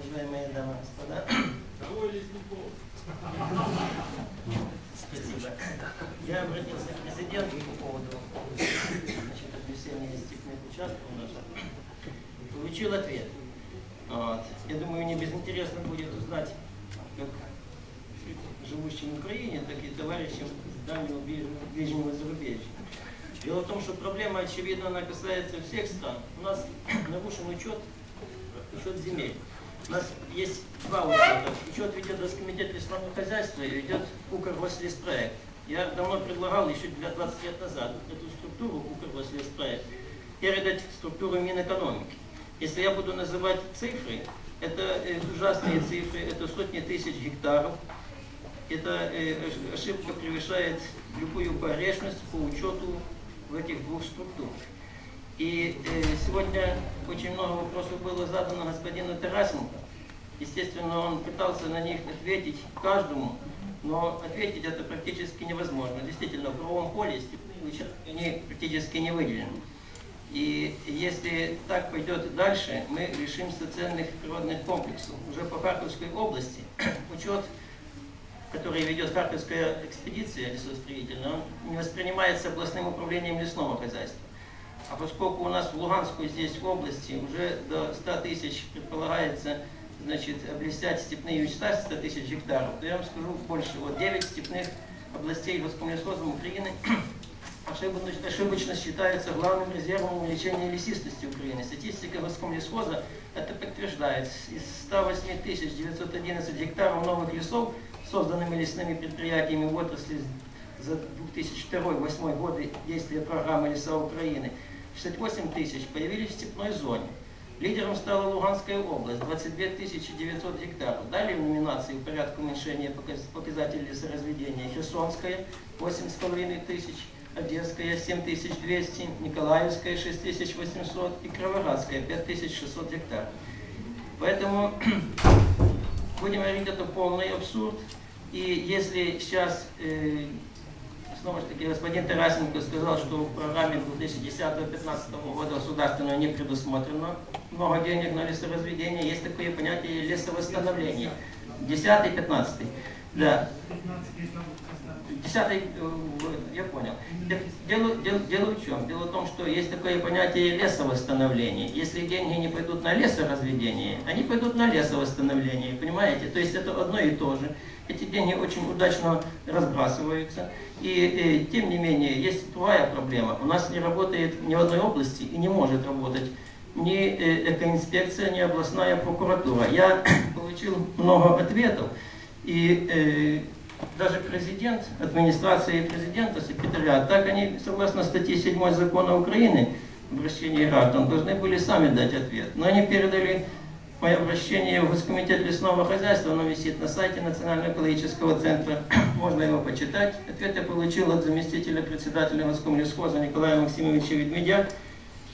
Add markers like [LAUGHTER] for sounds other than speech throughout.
Уважаемые дамы и господа, спасибо. Я обратился к президенту по поводу значит, обнесения степных участков наших. Получил ответ. Вот. Я думаю, не безинтересно будет узнать, как живущим в Украине, так и товарищам из дальнего ближнего зарубежья. Дело в том, что проблема, очевидно, она касается всех стран. У нас нарушен учет, учет земель. У нас есть два учета. Учет ведет Роскомитет лесного хозяйства и ведет Укргослеспроект. Я давно предлагал еще для 20 лет назад эту структуру Укргослеспроект передать в структуру Минэкономики. Если я буду называть цифры, это э, ужасные цифры, это сотни тысяч гектаров. Эта э, ош- ошибка превышает любую погрешность по учету в этих двух структурах. И э, сегодня очень много вопросов было задано господину Тарасенко. Естественно, он пытался на них ответить каждому, но ответить это практически невозможно. Действительно, в правовом поле степные участки они практически не выделены. И если так пойдет дальше, мы лишимся ценных природных комплексов. Уже по Харьковской области [CLEARS THROAT] учет, который ведет Харьковская экспедиция лесостроительная, он не воспринимается областным управлением лесного хозяйства. А поскольку у нас в Луганской здесь в области уже до 100 тысяч предполагается значит, облестять степные участки 100 тысяч гектаров, то я вам скажу больше. Вот 9 степных областей Роскомлесхозом Украины [CLEARS THROAT] ошибочно, считаются главным резервом увеличения лесистости Украины. Статистика Роскомлесхоза это подтверждает. Из 108 911 гектаров новых лесов, созданными лесными предприятиями в отрасли за 2002-2008 годы действия программы «Леса Украины», 68 тысяч появились в степной зоне. Лидером стала Луганская область, 22 900 гектаров. Далее в номинации в порядку уменьшения показ- показателей лесоразведения Херсонская, 8,5 тысяч, Одесская, 7200, Николаевская, 6800 и Кровоградская, 5600 гектаров. Поэтому [CLEARS THROAT] будем говорить, это полный абсурд. И если сейчас э, Снова же таки, господин Тарасенко сказал, что в программе 2010-2015 года государственного не предусмотрено много денег на лесоразведение. Есть такое понятие лесовосстановления. 10-15. Да. 10 я понял. Де- Дело, дело, дело в чем? Дело в том, что есть такое понятие лесовосстановления. Если деньги не пойдут на лесоразведение, они пойдут на лесовосстановление, понимаете? То есть это одно и то же. Эти деньги очень удачно разбрасываются. И, э, тем не менее, есть другая проблема. У нас не работает ни в одной области и не может работать ни э, экоинспекция, ни областная прокуратура. Я [COUGHS] получил много ответов. И э, даже президент, администрация президента, секретариат, так они, согласно статье 7 закона Украины, обращение граждан, должны были сами дать ответ. Но они передали мое обращение в Госкомитет лесного хозяйства, оно висит на сайте Национального экологического центра, [CLEARS THROAT] можно его почитать. Ответ я получил от заместителя председателя Госкомлесхоза Николая Максимовича Ведмедя.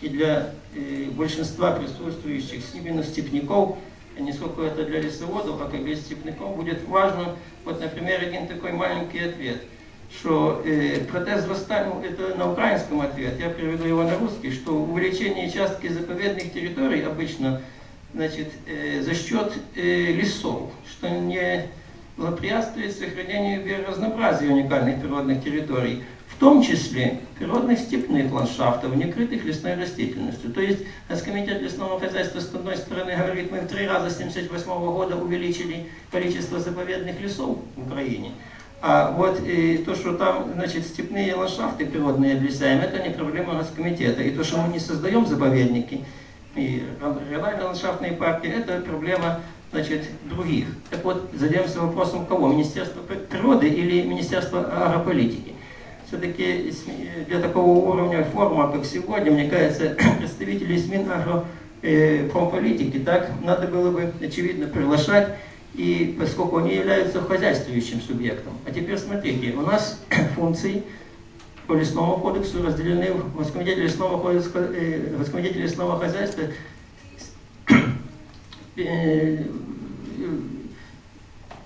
И для э, большинства присутствующих именно степняков, не сколько это для лесоводов, а как для степняков, будет важно, вот, например, один такой маленький ответ, что э, протез восстания, ну, это на украинском ответ, я переведу его на русский, что увеличение частки заповедных территорий обычно значит, э, за счет э, лесов, что не благоприятствует сохранению биоразнообразия уникальных природных территорий, в том числе природных степных ландшафтов, не крытых лесной растительностью. То есть Комитет лесного хозяйства с одной стороны говорит, мы в три раза с 1978 года увеличили количество заповедных лесов в Украине, а вот э, то, что там, значит, степные ландшафты природные обрезаем, это не проблема Роскомитета. И то, что мы не создаем заповедники, и региональные ландшафтные парки, это проблема значит, других. Так вот, задаемся вопросом кого? Министерства природы или Министерства агрополитики? Все-таки для такого уровня форума, как сегодня, мне кажется, [CLEARS THROAT] представителей СМИ агропромполитики так надо было бы, очевидно, приглашать, и поскольку они являются хозяйствующим субъектом. А теперь смотрите, у нас [CLEARS THROAT] функции по лесному кодексу разделены в Госкомитете лесного, кодекса, э, Госкомитете лесного хозяйства [CLEARS THROAT] э,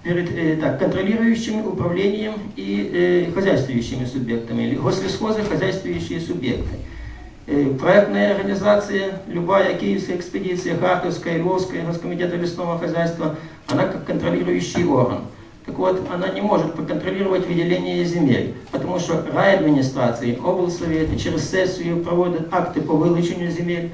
перед э, так, контролирующим управлением и э, хозяйствующими субъектами, или гослесхозы, хозяйствующие субъекты. Э, Проектная организация, любая киевская экспедиция, Харьковская, Львовская, Госкомитета лесного хозяйства, она как контролирующий орган. Так вот, она не может проконтролировать выделение земель, потому что райадминистрации, облсоветы через сессию проводят акты по вылучению земель,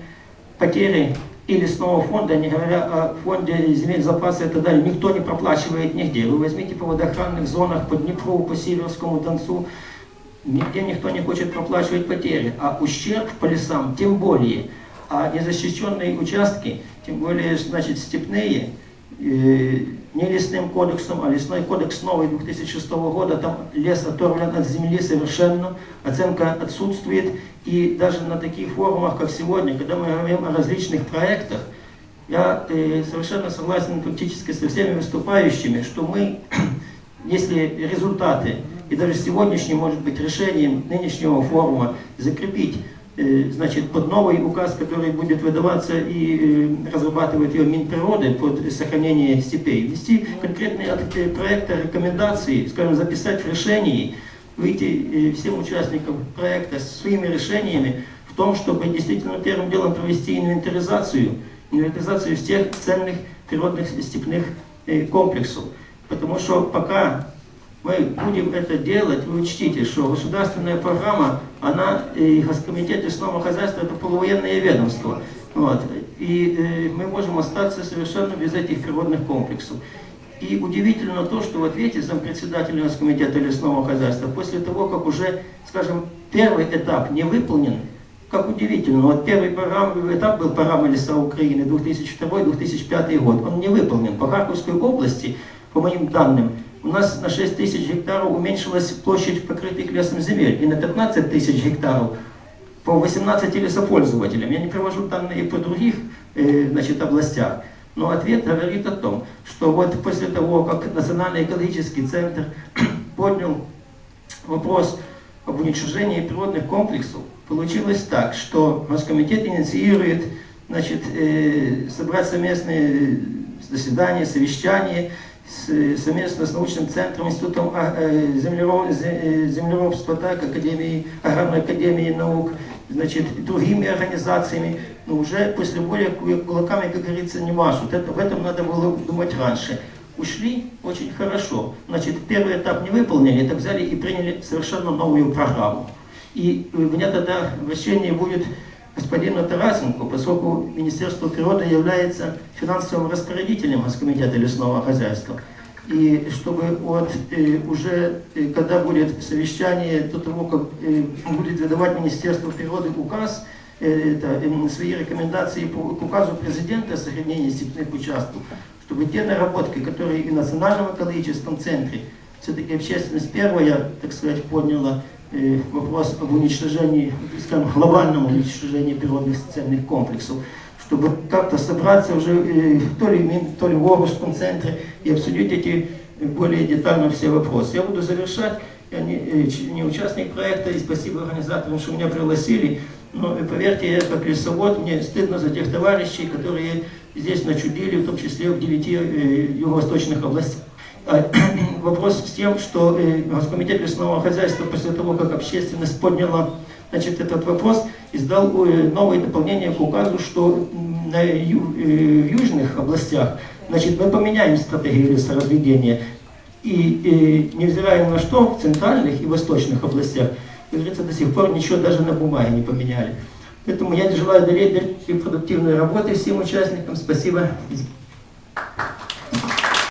потери и лесного фонда, не говоря о фонде земель запаса и так далее, никто не проплачивает нигде. Вы возьмите по водоохранных зонах, по Днепру, по Северскому Донцу, нигде никто не хочет проплачивать потери, а ущерб по лесам тем более. А незащищенные участки, тем более, значит, степные, не лесным кодексом, а лесной кодекс новый 2006 года, там лес оторвлен от земли совершенно, оценка отсутствует, и даже на таких форумах, как сегодня, когда мы говорим о различных проектах, я э, совершенно согласен практически со всеми выступающими, что мы, [CLEARS THROAT] если результаты, и даже сегодняшним, может быть, решением нынешнего форума закрепить значит, под новый указ, который будет выдаваться и э, разрабатывает ее Минприроды под сохранение степей, ввести конкретные э, проекты, рекомендации, скажем, записать в решении, выйти э, всем участникам проекта с своими решениями в том, чтобы действительно первым делом провести инвентаризацию, инвентаризацию всех ценных природных степных э, комплексов. Потому что пока мы будем это делать, вы учтите, что государственная программа, она и Госкомитет лесного хозяйства это полувоенное ведомство. Вот. И э, мы можем остаться совершенно без этих природных комплексов. И удивительно то, что в ответе зампредседателя Госкомитета лесного хозяйства, после того, как уже, скажем, первый этап не выполнен, как удивительно, вот первый программ, этап был программы леса Украины 2002-2005 год, он не выполнен. По Харьковской области, по моим данным, у нас на 6 тысяч гектаров уменьшилась площадь покрытых лесом земель, и на 15 тысяч гектаров по 18 лесопользователям. Я не привожу данные по других э, значит, областях. Но ответ говорит о том, что вот после того, как Национальный экологический центр [CLEARS THROAT] поднял вопрос об уничтожении природных комплексов, получилось так, что Госкомитет инициирует значит, э, собрать совместные заседания, совещания совместно с научным центром, институтом а, э, э, землеробства, так, Академией, Аграрной академией наук, значит, другими организациями, но уже после боя ку- кулаками, как говорится, не машут. Это, в этом надо было думать раньше. Ушли очень хорошо. Значит, первый этап не выполнили, так взяли и приняли совершенно новую программу. И у меня тогда обращение будет господину Тарасенко, поскольку Министерство природы является финансовым распорядителем Госкомитета лесного хозяйства. И чтобы вот э, уже, э, когда будет совещание до того, как э, будет выдавать Министерство природы указ, э, это, э, свои рекомендации по к указу президента о сохранении степных участков, чтобы те наработки, которые и в Национальном экологическом центре, все-таки общественность первая, так сказать, подняла вопрос об уничтожении, скажем, глобальном уничтожении природных ценных комплексов, чтобы как-то собраться уже э, то ли, в Мин- то ли в Орусском центре и обсудить эти э, более детально все вопросы. Я буду завершать. Я не, э, не участник проекта, и спасибо организаторам, что меня пригласили. Но э, поверьте, я как лесовод, мне стыдно за тех товарищей, которые здесь начудили, в том числе в девяти э, юго-восточных областях. Вопрос с тем, что э, Госкомитет лесного хозяйства после того, как общественность подняла значит, этот вопрос, издал э, новое дополнение к указу, что на ю- э, в южных областях значит, мы поменяем стратегию лесоразведения. И, э, невзирая на что, в центральных и восточных областях, как говорится, до сих пор ничего даже на бумаге не поменяли. Поэтому я желаю дальнейшей продуктивной работы всем участникам. Спасибо.